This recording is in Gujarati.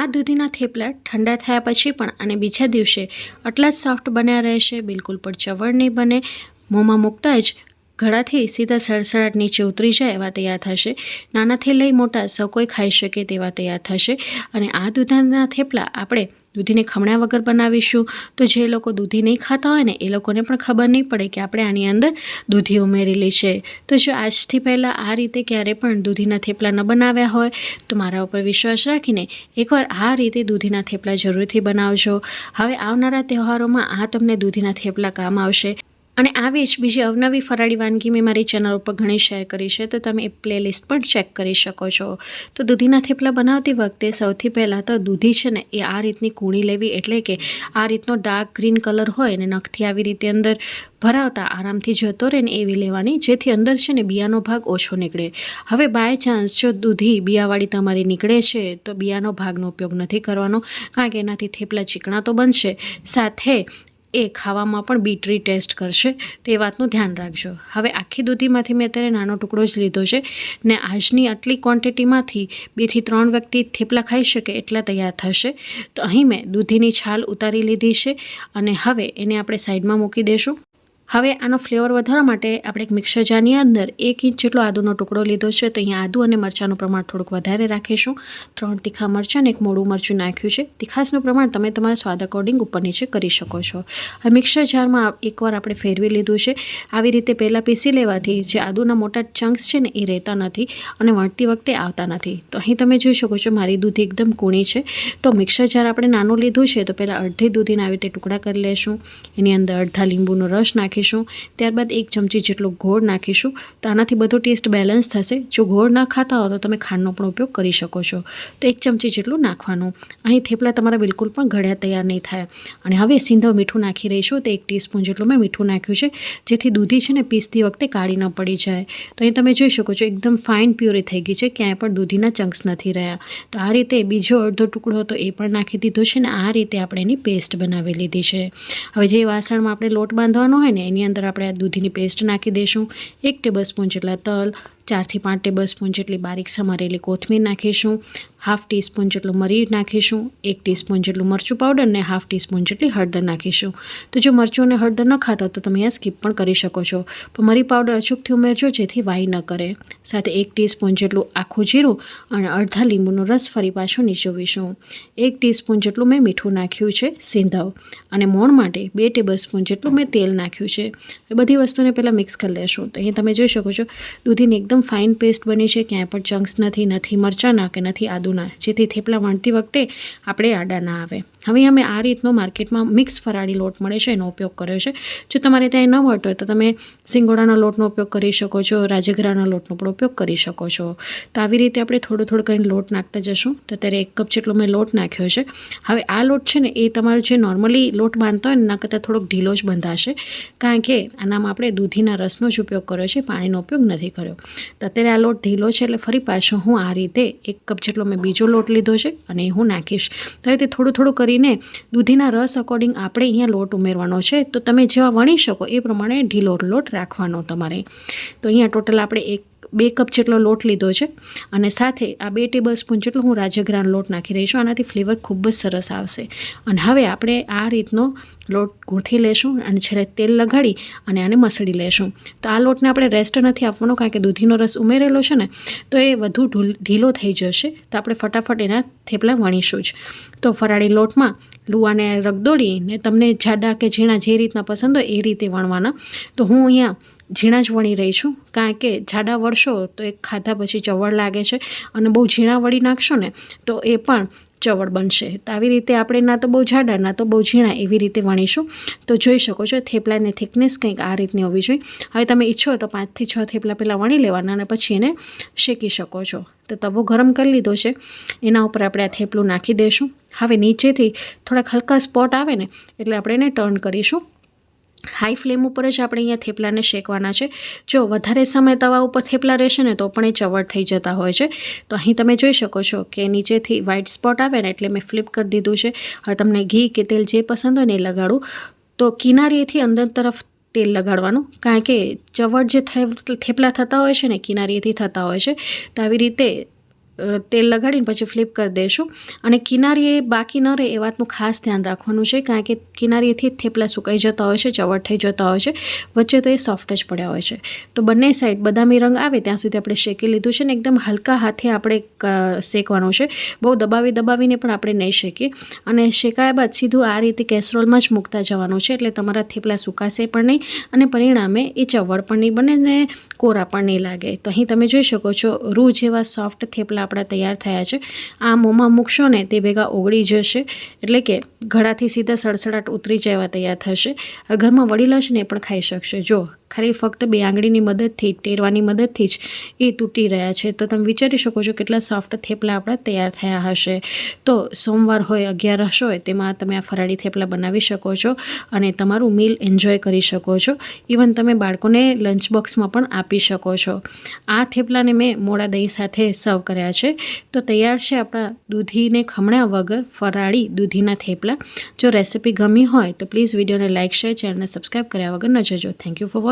આ દૂધીના થેપલા ઠંડા થયા પછી પણ અને બીજા દિવસે આટલા જ સોફ્ટ બન્યા રહેશે, બિલકુલ પણ ચવળ નહીં બને. મોંમાં મૂકતા જ ગળાથી સીધા સડસડાટ નીચે ઉતરી જાય એવા તૈયાર થશે. નાનાથી લઈ મોટા સૌ કોઈ ખાઈ શકે તેવા તૈયાર થશે. અને આ દૂધાના થેપલા આપણે દૂધીને ખમણ્યા વગર બનાવીશું. તો જે લોકો દૂધી નહીં ખાતા હોય ને, એ લોકોને પણ ખબર નહીં પડે કે આપણે આની અંદર દૂધી ઉમેરેલી છે. તો જો આજથી પહેલાં આ રીતે ક્યારે પણ દૂધીના થેપલા ન બનાવ્યા હોય, તો મારા ઉપર વિશ્વાસ રાખીને એકવાર આ રીતે દૂધીના થેપલા જરૂરથી બનાવજો. હવે આવનારા તહેવારોમાં આ તમને દૂધીના થેપલા કામ આવશે. અને આવી જ બીજી અવનવી ફરાળી વાનગી મેં મારી ચેનલ ઉપર ઘણી શેર કરી છે, તો તમે એ પ્લેલિસ્ટ પણ ચેક કરી શકો છો. તો દૂધીના થેપલા બનાવતી વખતે સૌથી પહેલાં તો દૂધી છે ને, એ આ રીતની કૂણી લેવી એટલે કે આ રીતનો ડાર્ક ગ્રીન કલર હોય ને, નખથી આવી રીતે અંદર ભરાવતા આરામથી જતો રહે ને, એવી લેવાની, જેથી અંદર છે ને, બિયાનો ભાગ ઓછો નીકળે. હવે બાય ચાન્સ જો દૂધી બિયાવાળી તમારી નીકળે છે, તો બિયાનો ભાગનો ઉપયોગ નથી કરવાનો, કારણ કે એનાથી થેપલા ચીકણા તો બનશે. સાથે એ ખાવામાં પણ બીટરી ટેસ્ટ કરશે, તો વાતનું ધ્યાન રાખજો. હવે આખી દૂધીમાંથી મેં અત્યારે નાનો ટુકડો જ લીધો છે ને આજની આટલી ક્વોન્ટિટીમાંથી બેથી ત્રણ વ્યક્તિ થેપલા ખાઈ શકે એટલા તૈયાર થશે. તો અહીં મેં દૂધીની છાલ ઉતારી લીધી છે અને હવે એને આપણે સાઈડમાં મૂકી દઈશું હવે આનો ફ્લેવર વધારવા માટે આપણે એક મિક્સર જારની અંદર એક ઇંચ જેટલો આદુનો ટુકડો લીધો છે તો અહીંયા આદુ અને મરચાંનું પ્રમાણ થોડુંક વધારે રાખીશું. ત્રણ તીખા મરચાં અને એક મોડું મરચું નાખ્યું છે. તીખાસનું પ્રમાણ તમે તમારા સ્વાદ અકોર્ડિંગ ઉપર નીચે કરી શકો છો. હવે મિક્સર જારમાં એકવાર આપણે ફેરવી લીધું છે. આવી રીતે પહેલાં પીસી લેવાથી જે આદુના મોટા ચંક્સ છે ને એ રહેતા નથી અને વણતી વખતે આવતા નથી. તો અહીં તમે જોઈ શકો છો મારી દૂધી એકદમ કૂણી છે. તો મિક્સર જાર આપણે નાનું લીધું છે તો પહેલાં અડધી દૂધીને આવી રીતે ટુકડા કરી લેશું. એની અંદર અડધા લીંબુનો રસ નાખી નાખીશું. ત્યારબાદ એક ચમચી જેટલો ગોળ નાખીશું. તો આનાથી બધો ટેસ્ટ બેલેન્સ થશે. જો ગોળ ના ખાતા હો તો તમે ખાંડનો પણ ઉપયોગ કરી શકો છો. તો એક ચમચી જેટલું નાખવાનું. અહીં થેપલા તમારા બિલકુલ પણ ઘડ્યા તૈયાર નહીં થાય. અને હવે સિંધવ મીઠું નાખી રહીશું. તો એક ટીસ્પૂન જેટલું મેં મીઠું નાખ્યું છે. જેથી દૂધી છે ને પીસતી વખતે કાળી ન પડી જાય. તો અહીં તમે જોઈ શકો છો, એકદમ ફાઇન પ્યુરી થઈ ગઈ છે. ક્યાંય પણ દૂધીના ચંક્સ નથી રહ્યા. તો આ રીતે બીજો અડધો ટુકડો હતો એ પણ નાખી દીધો છે ને આ રીતે આપણે એની પેસ્ટ બનાવી લીધી છે. હવે જે વાસણમાં આપણે લોટ બાંધવાનો હોય ને એની અંદર આપણે આ દૂધીની પેસ્ટ નાખી દઈશું. એક ટેબલ સ્પૂન જેટલા તલ ચારથી પાંચ ટેબલ સ્પૂન જેટલી બારીક સમારેલી કોથમીર નાખીશું, હાફ ટીસ્પૂન જેટલું મરી નાખીશું, એક ટીસ્પૂન જેટલું મરચું પાવડર અને હાફ ટીસ્પૂન જેટલી હળદર નાખીશું. તો જો મરચું અને હળદર ન ખાતા તો તમે અહીંયા સ્કીપ પણ કરી શકો છો. પણ મરી પાવડર અચૂકથી ઉમેરજો, જેથી વાઈ ન કરે. સાથે એક ટીસ્પૂન જેટલું આખું જીરું અને અડધા લીંબુનો રસ ફરી પાછું નીચોવીશું એક ટીસ્પૂન જેટલું મેં મીઠું નાખ્યું છે, સિંધવ. અને મોણ માટે બે ટેબલ સ્પૂન જેટલું મેં તેલ નાખ્યું છે. એ બધી વસ્તુને પહેલાં મિક્સ કરી લેશું. તો અહીં તમે જોઈ શકો છો, દૂધીને એકદમ ફાઇન પેસ્ટ બની છે, ક્યાંય પણ ચંક્સ નથી નથી મરચાંના કે નથી આદુના. જેથી થેપલા વણતી વખતે આપણે આડા ના આવે. હવે અમે આ રીતનો માર્કેટમાં મિક્સ ફરાળી લોટ મળે છે, એનો ઉપયોગ કર્યો છે. જો તમારે ત્યાં ન મળતો હોય તો તમે સિંગોડાના લોટનો ઉપયોગ કરી શકો છો, રાજગરાના લોટનો પણ ઉપયોગ કરી શકો છો. તો આવી રીતે આપણે થોડું થોડું કરીને લોટ નાખતા જશું. તો અત્યારે એક કપ જેટલો મેં લોટ નાખ્યો છે. હવે આ લોટ છે ને, એ તમારો જે નોર્મલી લોટ બાંધતો હોય ને, એના કરતાં થોડોક ઢીલો જ બંધાશે. કારણ કે આનામાં આપણે દૂધીના રસનો જ ઉપયોગ કર્યો છે, પાણીનો ઉપયોગ નથી કર્યો. તો અત્યારે આ લોટ ઢીલો છે એટલે ફરી પાછો હું આ રીતે એક કપ જેટલો મેં બીજો લોટ લીધો છે અને એ હું નાખીશ. તો તે થોડું થોડું કરીને દૂધીના રસ અકોર્ડિંગ આપણે અહીંયા લોટ ઉમેરવાનો છે. તો તમે જેવા વણી શકો એ પ્રમાણે ઢીલો લોટ રાખવાનો તમારે. તો અહીંયા ટોટલ આપણે એક બે કપ જેટલો લોટ લીધો છે અને સાથે આ બે ટેબલ સ્પૂન જેટલો હું રાજગરાનો લોટ નાખી રહી છું. આનાથી ફ્લેવર ખૂબ જ સરસ આવશે. અને હવે આપણે આ રીતનો લોટ ગૂંથી લેશું અને છેલ્લે તેલ લગાડી અને આને મસળી લેશું. તો આ લોટને આપણે રેસ્ટ નથી આપવાનો કારણ કે દૂધીનો રસ ઉમેરેલો છે ને, તો એ વધુ ઢીલો થઈ જશે. તો આપણે ફટાફટ એના થેપલા વણીશું જ. તો ફરાળી લોટમાં લુવાને રગદોડીને તમને જાડા કે ઝીણા જે રીતના પસંદ હોય એ રીતે વણવાના. તો હું અહીંયા ઝીણા જ વણી રહી છું. કારણ કે જાડા વળશો તો એ ખાધા પછી ચવળ લાગે છે અને બહુ ઝીણા વળી નાખશો ને તો એ પણ ચવળ બનશે. તો આવી રીતે આપણે ના તો બહુ જાડા, ના તો બહુ ઝીણા એવી રીતે વણીશું. તો જોઈ શકો છો, થેપલાની થિકનેસ કંઈક આ રીતની હોવી જોઈએ. હવે તમે ઈચ્છો તો પાંચથી છ થેપલા પહેલાં વણી લેવાના અને પછી એને શેકી શકો છો. તો તવો ગરમ કરી લીધો છે. એના ઉપર આપણે આ થેપલું નાખી દઈશું હવે નીચેથી થોડાક હલકા સ્પોટ આવે ને એટલે આપણે એને ટર્ન કરીશું. હાઈ ફ્લેમ ઉપર જ આપણે અહીંયા થેપલાને શેકવાના છે. જો વધારે સમય તવા ઉપર થેપલા રહેશે ને તો પણ એ ચવડ થઈ જતા હોય છે. તો અહીં તમે જોઈ શકો છો કે નીચેથી વ્હાઇટ સ્પોટ આવે ને એટલે મેં ફ્લિપ કરી દીધું છે. હવે તમને ઘી કે તેલ જે પસંદ હોય ને એ લગાડું. તો કિનારીએથી અંદર તરફ તેલ લગાડવાનું. કારણ કે ચવડ જે થેપલા થતા હોય છે ને કિનારીએથી થતા હોય છે. તો આવી રીતે તેલ લગાડીને પછી ફ્લિપ કરી દઈશું અને કિનારીએ બાકી ન રહે એ વાતનું ખાસ ધ્યાન રાખવાનું છે, કારણ કે કિનારીએથી થેપલા સુકાઈ જતા હોય છે ચવડ થઈ જતા હોય છે, વચ્ચે તો એ સોફ્ટ જ પડ્યા હોય છે. તો બંને સાઈડ બદામી રંગ આવે ત્યાં સુધી આપણે શેકી લીધું છે ને એકદમ હલકા હાથે આપણે શેકવાનું છે. બહુ દબાવી દબાવીને પણ આપણે નહીં શેકીએ. અને શેકાયા બાદ સીધું આ રીતે કેસરોલમાં જ મૂકતા જવાનું છે, એટલે તમારા થેપલા સુકાશે પણ નહીં અને પરિણામે એ ચવડ પણ નહીં બને ને કોરા પણ નહીં લાગે. તો અહીં તમે જોઈ શકો છો, રૂ જેવા સોફ્ટ થેપલા આપણા તૈયાર થયા છે. આ મોંમાં મૂકશો ને તે ભેગા ઓગળી જશે. એટલે કે ઘડાથી સીધા સડસડાટ ઉતરી જવા તૈયાર થશે. ઘરમાં વડીલ છે ને પણ ખાઈ શકશે. જો ખાલી ફક્ત બે આંગળીની મદદથી, ટેરવાની મદદથી જ એ તૂટી રહ્યા છે. તો તમે વિચારી શકો છો કેટલા સોફ્ટ થેપલા આપણા તૈયાર થયા હશે. તો સોમવાર હોય અગિયારસ હોય, તેમાં તમે આ ફરાળી થેપલા બનાવી શકો છો અને તમારું મીલ એન્જોય કરી શકો છો. ઇવન તમે બાળકોને લંચ બોક્સમાં પણ આપી શકો છો. આ થેપલાને મેં મોડા દહીં સાથે સર્વ કર્યા છે. તો તૈયાર છે આપણા દૂધીને ખમણ્યા વગર ફરાળી દૂધીના થેપલા. જો રેસીપી ગમી હોય તો પ્લીઝ વિડીયોને લાઇક શેર ચેનલને સબસ્ક્રાઈબ કર્યા વગર ન જજો. Thank you for